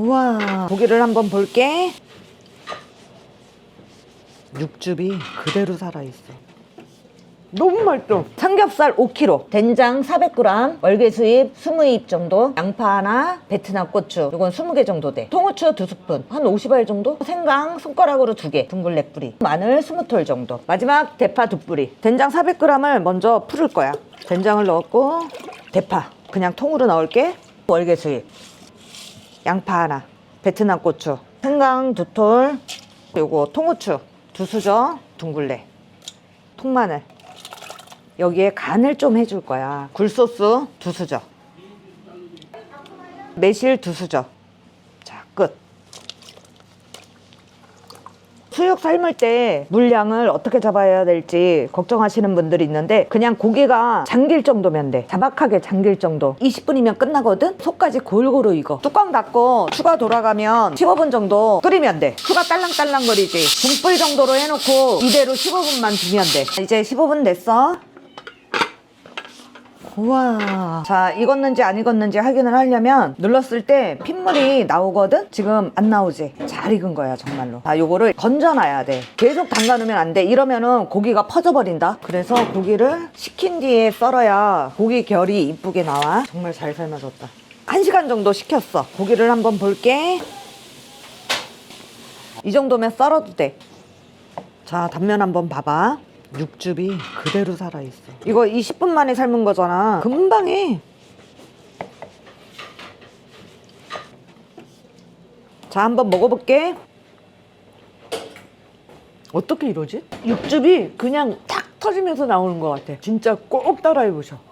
우와. 고기를 한번 볼게. 육즙이 그대로 살아있어. 너무 맛있어. 삼겹살 5kg 된장 400g 월계수잎 20잎 정도. 양파 하나. 베트남 고추. 이건 20개 정도 돼. 통후추 2스푼. 한 50알 정도? 생강 손가락으로 2개. 둥글 레 뿌리. 마늘 20톨 정도. 마지막 대파 2뿌리. 된장 400g을 먼저 풀을 거야. 된장을 넣었고 대파. 그냥 통으로 넣을게. 월계수잎 양파 하나, 베트남 고추, 생강 두 톨, 요거 통후추 두 수저, 둥글레, 통마늘. 여기에 간을 좀 해줄 거야. 굴소스 두 수저, 매실 두 수저. 자, 끝. 수육 삶을 때 물량을 어떻게 잡아야 될지 걱정하시는 분들이 있는데 그냥 고기가 잠길 정도면 돼. 자박하게 잠길 정도. 20분이면 끝나거든? 속까지 골고루 익어 뚜껑 닫고 추가 돌아가면 15분 정도 끓이면 돼. 추가 딸랑딸랑거리지. 중불 정도로 해놓고 이대로 15분만 두면 돼. 이제 15분 됐어 우와. 자, 익었는지 안 익었는지 확인을 하려면 눌렀을 때 핏물이 나오거든? 지금 안 나오지? 잘 익은 거야, 정말로. 자, 요거를 건져놔야 돼. 계속 담가 놓으면 안 돼. 이러면은 고기가 퍼져버린다. 그래서 고기를 식힌 뒤에 썰어야 고기 결이 이쁘게 나와. 정말 잘 삶아졌다. 한 시간 정도 식혔어. 고기를 한번 볼게. 이 정도면 썰어도 돼. 자, 단면 한번 봐봐. 육즙이 그대로 살아있어. 이거 20분 만에 삶은 거잖아. 금방 해. 자, 한번 먹어볼게. 어떻게 이러지? 육즙이 그냥 탁 터지면서 나오는 것 같아. 진짜 꼭 따라해보셔.